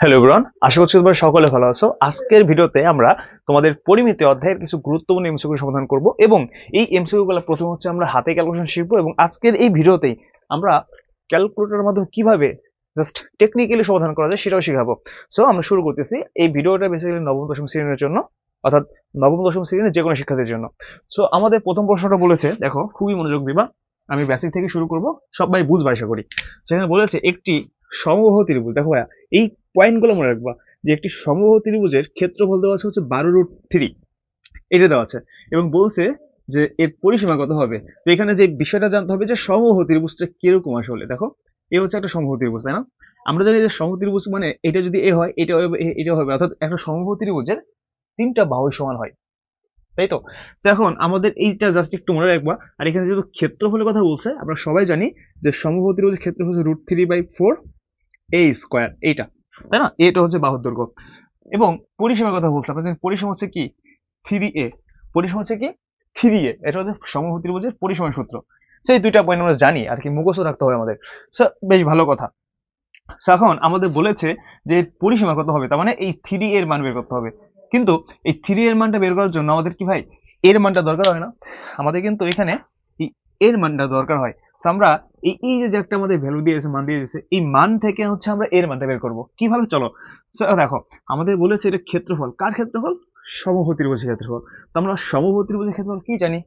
Hello everyone আশা করছি তোমরা সকলে ভালো আছো। আজকের ভিডিওতে আমরা তোমাদের পরিমিতি অধ্যায়ের কিছু গুরুত্বপূর্ণ এমসিকিউ সমাধান করব এবং এই এমসিকিউ গুলো প্রথম হচ্ছে আমরা হাতে ক্যালকুলেশন শিখব এবং আজকের এই ভিডিওতেই আমরা ক্যালকুলেটরের মাধ্যমে কীভাবে জাস্ট টেকনিক্যালি সমাধান করা যায় সেটাও শেখাবো। সো আমরা শুরু করতেছি এই ভিডিওটা বেসিক্যালি নবম, দশম শ্রেণির জন্য, অর্থাৎ নবম, দশম শ্রেণির যে কোনো শিক্ষার্থীর জন্য। সো আমাদের প্রথম প্রশ্নটা বলেছে, দেখো, খুবই মনোযোগ দিবা, আমি বেসিক থেকে শুরু করব, সবাই বুঝবা আশা করি। সেখানে বলেছে একটি সমবাহু ত্রিভুজ। দেখো ভাইয়া, এই পয়েন্টগুলো মনে রাখবা যে একটি সমবাহু ত্রিভুজের ক্ষেত্রফল দেওয়া আছে হচ্ছে বারো রুট থ্রি এটা দেওয়া আছে। এবং বলছে যে এর পরিসীমা কত হবে? তো এখানে যে বিষয়টা জানতে হবে যে সমবাহু ত্রিভুজটা কীরকম আসলে, দেখো? এ হচ্ছে একটা সমবাহু ত্রিভুজ, তাই না? আমরা জানি যে সমবাহু ত্রিভুজ মানে এটা যদি এ হয়, এটা এটা হবে, অর্থাৎ একটা সমবাহু ত্রিভুজের তিনটা বাহু সমান হয়। তাই তো? এখন আমাদের এইটা জাস্ট একটু মনে রাখবা। আর এখানে যেহেতু ক্ষেত্রফলের কথা বলছে, আমরা সবাই জানি যে সমবাহু ত্রিভুজের ক্ষেত্রফল হচ্ছে root three by four a square এইটা, তাই না? এটা হচ্ছে বাহুর দৈর্ঘ্য। এবং পরিসীমার কথা বলছে আপনার পরিসীমা হচ্ছে কি? Three a. পরিসীমা হচ্ছে কি? থ্রি এ, এটা হচ্ছে সমবাহু ত্রিভুজের পরিসীমা সূত্র। সেই দুইটা পয়েন্ট আমরা জানি, আর কি মুখস্থ রাখতে হবে আমাদের। বেশ ভালো কথা। এখন আমাদের বলেছে যে পরিসীমা কত হবে, তার মানে এই থ্রি এর মান বের করতে হবে। কিন্তু এই থ্রি এর মানটা বের করার জন্য আমাদের কি ভাই? এর মানটা দরকার হয় না। আমাদের কিন্তু এখানে এর মানটা দরকার হয়। So, আমরা এই এই যে একটা আমাদের ভ্যালু দিয়ে দিয়েছে মান দিয়ে দিয়েছে এই মান থেকে হচ্ছে আমরা এর মানটা বের করব। কীভাবে? চলো। So, দেখো আমাদের বলেছে এটা ক্ষেত্রফল। কার ক্ষেত্রফল? সমবাহু ত্রিভুজের ক্ষেত্রফল। তো আমরা সমবাহু ত্রিভুজের ক্ষেত্রফল কি জানি?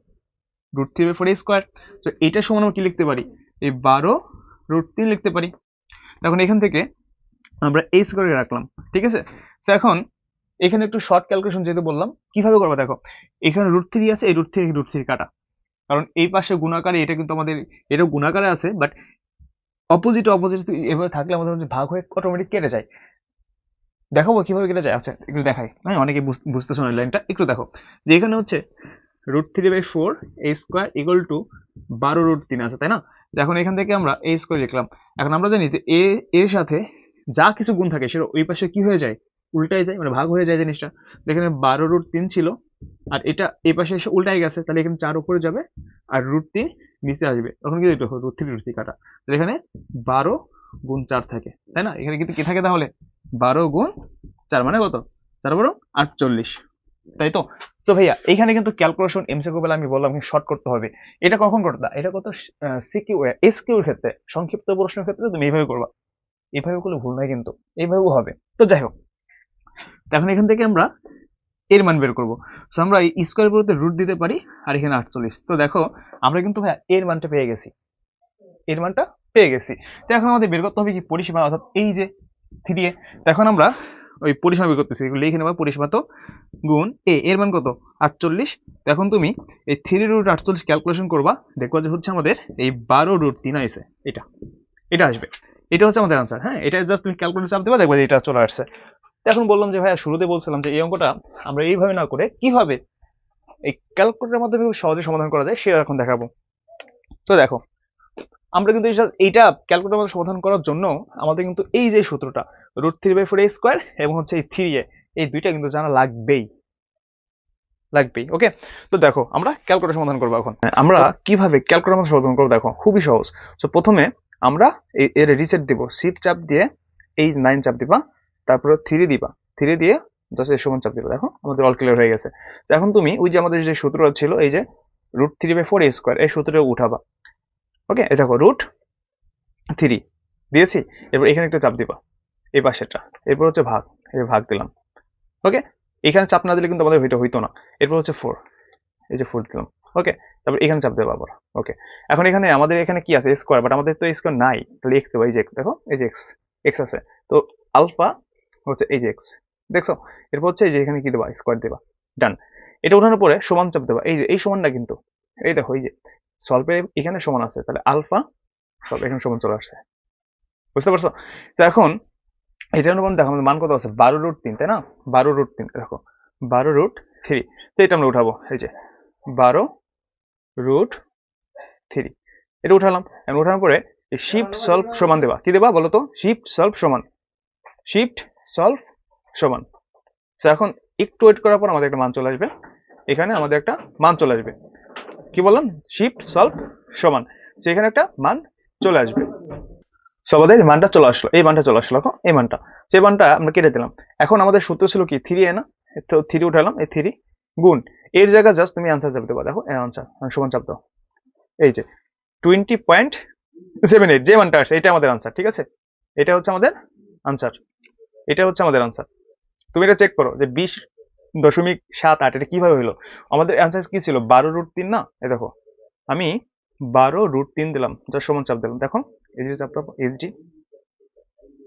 Root three by four square তো এটা সমান আমরা কি লিখতে পারি? এই বারো রুট তিন লিখতে পারি। তখন এখান থেকে আমরা এই স্কোয়ারে রাখলাম। ঠিক আছে? তো এখন এখানে একটু শর্ট ক্যালকুলেশন যেহেতু বললাম কীভাবে করব? দেখো এখানে রুট থ্রি আছে এই রুট থ্রি রুট থ্রি কাটা। কারণ এই পাশে গুণাকারে, এটা কিন্তু আমাদের এটা গুণাকারে আছে বাট অপোজিট অপোজিট এভাবে থাকলে আমাদের হচ্ছে ভাগ হয়ে অটোমেটিক কেটে যায়। দেখাবো কীভাবে কেটে যায়। আচ্ছা একটু দেখাই। হ্যাঁ অনেকে বুঝ- বুঝতেছো না লাইনটা। একটু দেখো। যে এখানে হচ্ছে root three by four a square equal to বারো রুট তিন আছে, তাই না? এখন এখান থেকে আমরা এ স্কোয়ার লিখলাম। এখন আমরা জানি যে এ এর সাথে যা কিছু গুণ থাকে, সেটা ওই পাশে কি হয়ে যায়? উল্টাই যায় মানে ভাগ হয়ে যায় জিনিসটা। তো এখানে বারো রুট তিন ছিল আর এটা এই পাশে এসে উল্টাই গেছে, তাহলে এখানে চার উপরে যাবে আর রুট তিন নিচে আসবে। তখন কি দেখো রুট থ্রি রুট থ্রি কাটা। তাহলে এখানে বারো গুণ চার থাকে, তাই না? এখানে কিন্তু কি থাকে তাহলে? বারো গুণ চার মানে কত? চার বারো আটচল্লিশ। তাই তো? তো ভাইয়া, এখানে কিন্তু ক্যালকুলেশন এমসিকিউ বেলা আমি বললাম শর্ট করতে হবে। এটা কখন করতে এটা কত? সিকিউ এসকিউর ক্ষেত্রে, সংক্ষিপ্ত প্রশ্নের ক্ষেত্রে তুমি এইভাবে করবা। এইভাবে করলে ভুল নাই কিন্তু। এইভাবেও হবে। তো যাই হোক এখন এখান থেকে আমরা এর মান বের করব। তো আমরা এই স্কোয়ার পরিবর্তে রুট দিতে পারি, আর এখানে আটচল্লিশ। তো দেখো, আমরা কিন্তু ভাইয়া এর মানটা পেয়ে গেছি। এর মানটা পেয়ে গেছি। তো এখন আমাদের বের করতে হবে কি পরিসীমা, অর্থাৎ এই যে থ্রি এ। এখন আমরা ওই পরিসীমা বের করতেছি, লিখে নেবা পরিসীমা তো গুণ এ এর মান কত? আটচল্লিশ। তো এখন তুমি এই থ্রি রুট আটচল্লিশ ক্যালকুলেশন করবা, দেখবা যে হচ্ছে আমাদের এই বারো রুট তিন আসে এটা। এটা আসবে। এটা হচ্ছে আমাদের আনসার হ্যাঁ? এটা জাস্ট তুমি ক্যালকুলেশন চাপ দেবা, দেখবা এটা চলে আসছে। এখন বললাম যে, ভাইয়া, শুরুতে বলছিলাম যে, এই অঙ্কটা আমরা এইভাবে না করে কীভাবে এই ক্যালকুলেটরের মাধ্যমে সহজে সমাধান করা যায়, সেটা এখন দেখাবো। তো দেখো, আমরা কিন্তু এইটা ক্যালকুলেটর মধ্যে সমাধান করার জন্য আমাদের কিন্তু এই যে সূত্রটা root three by four a square এবং হচ্ছে এই থ্রি এ এই দুইটা কিন্তু জানা লাগবেই। লাগবেই ওকে তো দেখো, আমরা ক্যালকুলেটর সমাধান করব এখন। আমরা কীভাবে ক্যালকুলেটর মধ্যে সমাধান করব দেখো, খুবই সহজ। তো প্রথমে আমরা এর রিসেট দিব শিফট চাপ দিয়ে এই নাইন চাপ দিবা তারপরে থ্রি দিবা থ্রি দিয়ে জাস্ট এই সমান চাপ দিবা দেখো, আমাদের অল ক্লিয়ার হয়ে গেছে। এখন তুমি ওই যে আমাদের যে সূত্রটা ছিল, এই যে root three by four a square এই সূত্রটা উঠাবা। ওকে এ দেখো রুট থ্রি দিয়েছি? এরপর এখানে একটা চাপ দিবা। এই পাশেরটা। এরপর হচ্ছে ভাগ। এই ভাগ দিলাম। ওকে এখানে চাপ না দিলে কিন্তু আমাদের এটা হইতো না। এরপর হচ্ছে ফোর এই যে ফোর দিলাম। ওকে তারপর এখানে চাপ দেবো আবার। ওকে এখন এখানে আমাদের এখানে কি আছে? স্কোয়ার বাট আমাদের তো স্কোয়ার নাই। তাহলে এক্স দেবো এই যে দেখো, এই যে এক্স এক্স আছে। তো আলফা হচ্ছে এই যে এক্স দেখছ? এরপর হচ্ছে এই যে এখানে কি দেবা? স্কোয়ার দেবা। ডান এটা উঠানোর পরে সমান চাপ দেবা। এই যে এই সমানটা কিন্তু এই দেখো এই যে সলভের এখানে সমান আছে তাহলে আলফা সব এখানে সমান চলে আসছে। বুঝতে পারছ? তো এখন এটার অনুমান দেখো আমাদের মান কত আছে? বারো রুট তিন তাই না? বারো রুট তিন দেখো। বারো রুট থ্রি তো এটা আমরা উঠাবো এই যে বারো রুট থ্রি এটা উঠালাম। এখন উঠানোর পরে শিফট সলভ সমান দেবা। কি দেবা বলো তো? শিফট সলভ সমান। শিফট সলভ সমান। তো এখন একটু ওয়েট করার পর আমাদের একটা মান চলে আসবে। এখানে আমাদের একটা মান চলে আসবে। কি বললাম? শিফট সলভ সমান। তো এখানে একটা মান চলে আসবে। সো আমাদের মানটা চলে আসলো। এই মানটা চলে আসলো এই মানটা। সেই মানটা আমরা কেটে দিলাম। এখন আমাদের সূত্র ছিল কি? থ্রি এ না? তো থ্রি উঠালাম, এই থ্রি গুণ। এর জায়গায় জাস্ট তুমি আনসার চাপতে পারো। দেখো আনসার সমান চাপ দাও। এই যে টোয়েন্টি পয়েন্ট সেভেন এইট যে মানটা আসছে এটা আমাদের আনসার ঠিক আছে? এটা হচ্ছে আমাদের আনসার এটা হচ্ছে আমাদের আনসার তুমি এটা চেক করো যে বিশ দশমিক সাত আট, এটা কীভাবে হলো আমাদের অ্যান্সার কি ছিল? বারো রুট তিন না? এ দেখো, আমি বারো রুট তিন দিলাম, যার সমান চাপ দিলাম। দেখো এইচডি চাপ এইচডি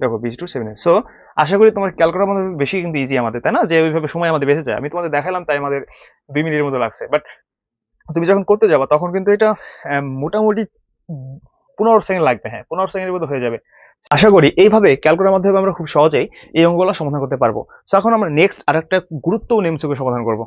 দেখো, বিশ টু সেভেন সো আশা করি তোমার ক্যালকুলেটার মধ্যে বেশি কিন্তু ইজি আমাদের, তাই না? যে ওইভাবে সময় আমাদের বেঁচে যায়। আমি তোমাদের দেখালাম, তাই আমাদের দুই মিনিটের মতো লাগছে। বাট তুমি যখন করতে যাবা, তখন কিন্তু এটা মোটামুটি পনেরো সেকেন্ড লাগবে হ্যাঁ পনেরো সেকেন্ডের মধ্যে হয়ে যাবে। আশা করি এইভাবে ক্যালকুলেটার মাধ্যমে আমরা খুব সহজেই এই অঙ্কগুলো সমাধান করতে পারব। তো এখন আমরা নেক্সট আরেকটা গুরুত্বপূর্ণ এমসিকিউ সমাধান করব।